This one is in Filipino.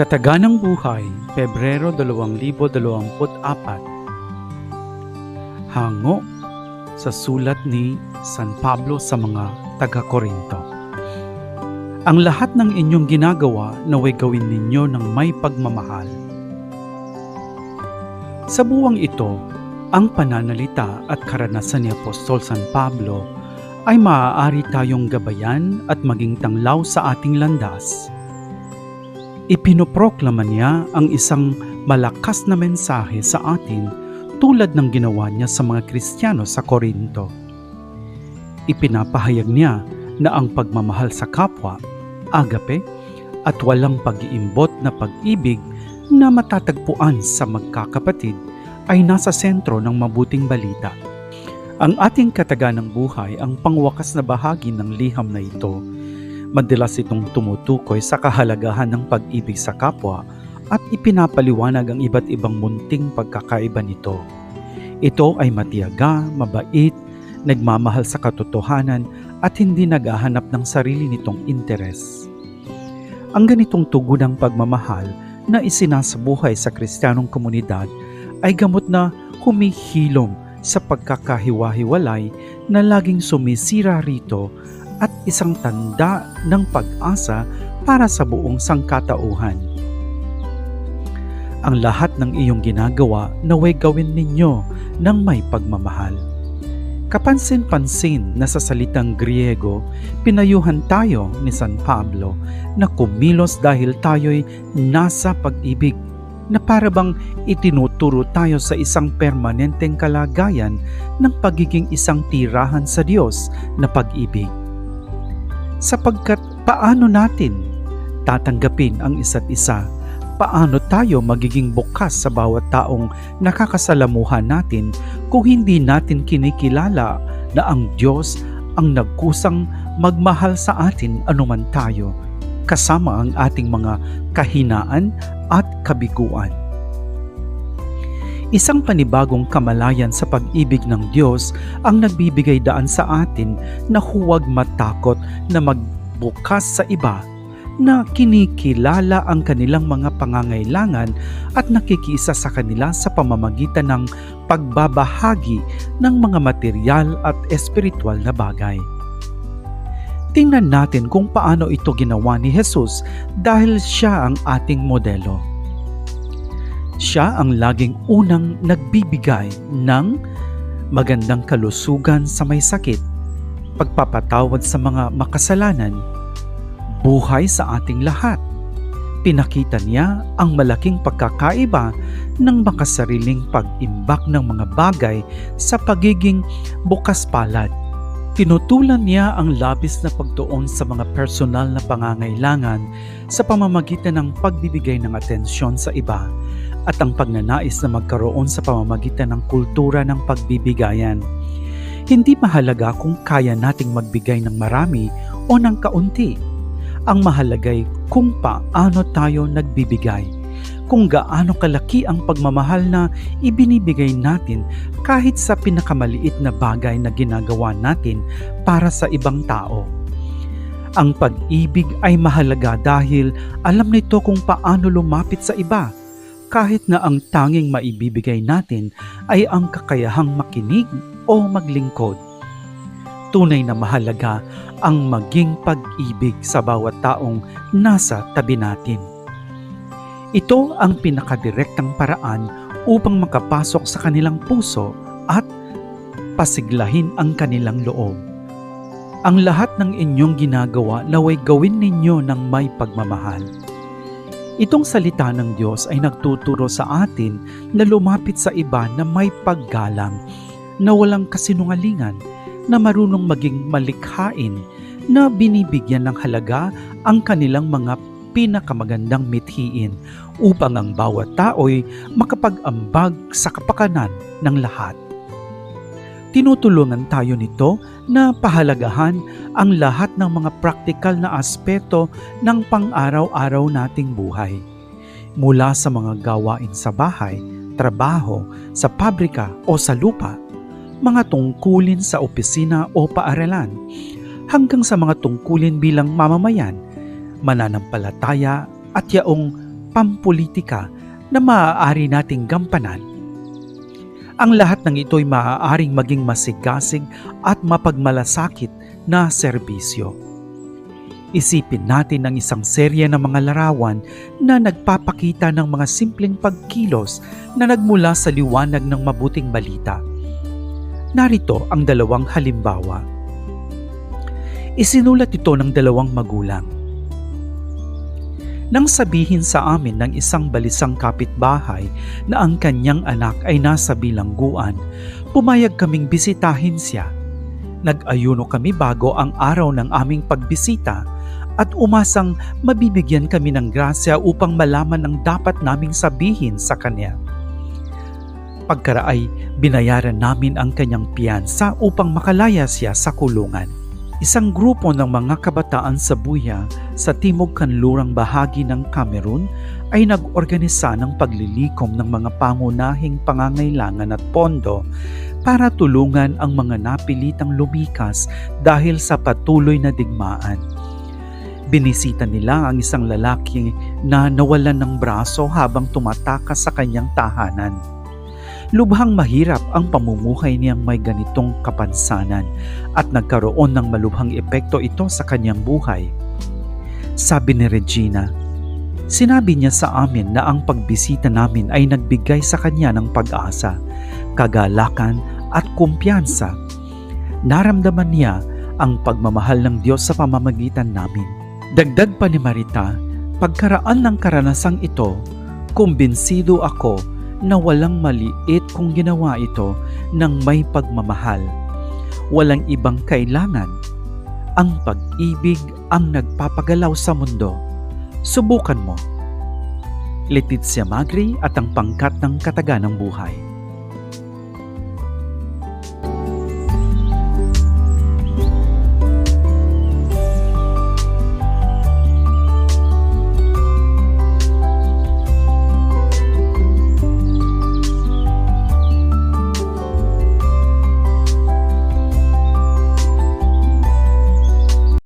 Kataganang Buhay, Pebrero 2024 Hango sa sulat ni San Pablo sa mga taga-Korinto. Ang lahat ng inyong ginagawa naway gawin ninyo ng may pagmamahal. Sa buwang ito, ang pananalita at karanasan ni Apostol San Pablo ay maaari tayong gabayan at maging tanglaw sa ating landas ipinoproklama niya ang isang malakas na mensahe sa atin tulad ng ginawa niya sa mga Kristiyano sa Korinto. Ipinapahayag niya na ang pagmamahal sa kapwa, agape, at walang pag-iimbot na pag-ibig na matatagpuan sa magkakapatid ay nasa sentro ng mabuting balita. Ang ating kataganang buhay ang pangwakas na bahagi ng liham na ito Madalas itong tumutukoy sa kahalagahan ng pag-ibig sa kapwa at ipinapaliwanag ang iba't ibang munting pagkakaiba nito. Ito ay matiyaga, mabait, nagmamahal sa katotohanan at hindi naghahanap ng sarili nitong interes. Ang ganitong tugon ng pagmamahal na isinasabuhay sa kristyanong komunidad ay gamot na humihilom sa pagkakahiwa-hiwalay na laging sumisira rito at isang tanda ng pag-asa para sa buong sangkatauhan. Ang lahat ng iyong ginagawa naway gawin ninyo ng may pagmamahal. Kapansin-pansin na sa salitang Griego, pinayuhan tayo ni San Pablo na kumilos dahil tayo'y nasa pag-ibig na para bang itinuturo tayo sa isang permanenteng kalagayan ng pagiging isang tirahan sa Diyos na pag-ibig sapagkat paano natin tatanggapin ang isa't isa? Paano tayo magiging bukas sa bawat taong nakakasalamuhan natin kung hindi natin kinikilala na ang Diyos ang nagkusang magmahal sa atin anuman tayo, kasama ang ating mga kahinaan at kabiguan. Isang panibagong kamalayan sa pag-ibig ng Diyos ang nagbibigay daan sa atin na huwag matakot na magbukas sa iba na kinikilala ang kanilang mga pangangailangan at nakikisa sa kanila sa pamamagitan ng pagbabahagi ng mga material at espiritual na bagay. Tingnan natin kung paano ito ginawa ni Jesus dahil siya ang ating modelo. Siya ang laging unang nagbibigay ng magandang kalusugan sa may sakit, pagpapatawad sa mga makasalanan, buhay sa ating lahat. Pinakita niya ang malaking pagkakaiba ng makasariling pag-imbak ng mga bagay sa pagiging bukas palad. Tinutulan niya ang labis na pagtuon sa mga personal na pangangailangan sa pamamagitan ng pagbibigay ng atensyon sa iba at ang pagnanais na magkaroon sa pamamagitan ng kultura ng pagbibigayan. Hindi mahalaga kung kaya nating magbigay ng marami o ng kaunti. Ang mahalagay kung paano tayo nagbibigay. Kung gaano kalaki ang pagmamahal na ibinibigay natin kahit sa pinakamaliit na bagay na ginagawa natin para sa ibang tao. Ang pag-ibig ay mahalaga dahil alam nito kung paano lumapit sa iba kahit na ang tanging maibibigay natin ay ang kakayahang makinig o maglingkod. Tunay na mahalaga ang maging pag-ibig sa bawat taong nasa tabi natin. Ito ang pinakadirektang paraan upang makapasok sa kanilang puso at pasiglahin ang kanilang loob. Ang lahat ng inyong ginagawa naway gawin ninyo ng may pagmamahal. Itong salita ng Diyos ay nagtuturo sa atin na lumapit sa iba na may paggalang, na walang kasinungalingan, na marunong maging malikhain, na binibigyan ng halaga ang kanilang mga pinakamagandang mithiin upang ang bawat tao'y makapag-ambag sa kapakanan ng lahat. Tinutulungan tayo nito na pahalagahan ang lahat ng mga praktikal na aspeto ng pang-araw-araw nating buhay. Mula sa mga gawain sa bahay, trabaho, sa pabrika o sa lupa, mga tungkulin sa opisina o paaralan, hanggang sa mga tungkulin bilang mamamayan, mananampalataya at yaong pampolitika na maaari nating gampanan. Ang lahat ng ito'y maaaring maging masigasig at mapagmalasakit na serbisyo. Isipin natin ang isang serye ng mga larawan na nagpapakita ng mga simpleng pagkilos na nagmula sa liwanag ng mabuting balita. Narito ang dalawang halimbawa. Isinulat ito ng dalawang magulang. Nang sabihin sa amin ng isang balisang kapitbahay na ang kanyang anak ay nasa bilangguan, pumayag kaming bisitahin siya. Nag-ayuno kami bago ang araw ng aming pagbisita at umasang mabibigyan kami ng grasya upang malaman ang dapat naming sabihin sa kanya. Pagkaraay, binayaran namin ang kanyang piyansa upang makalaya siya sa kulungan. Isang grupo ng mga kabataan sa Buya sa timog kanlurang bahagi ng Cameroon ay nag-organisa ng paglilikom ng mga pangunahing pangangailangan at pondo para tulungan ang mga napilitang lumikas dahil sa patuloy na digmaan. Binisita nila ang isang lalaki na nawalan ng braso habang tumatakas sa kanyang tahanan. Lubhang mahirap ang pamumuhay niyang may ganitong kapansanan at nagkaroon ng malubhang epekto ito sa kanyang buhay. Sabi ni Regina, Sinabi niya sa amin na ang pagbisita namin ay nagbigay sa kanya ng pag-asa, kagalakan at kumpiyansa. Naramdaman niya ang pagmamahal ng Diyos sa pamamagitan namin. Dagdag pa ni Marita, pagkaraan ng karanasang ito, kumbinsido ako na walang maliit kung ginawa ito ng may pagmamahal. Walang ibang kailangan. Ang pag-ibig ang nagpapagalaw sa mundo. Subukan mo. Letizia Magri at ang pangkat ng kataganang buhay.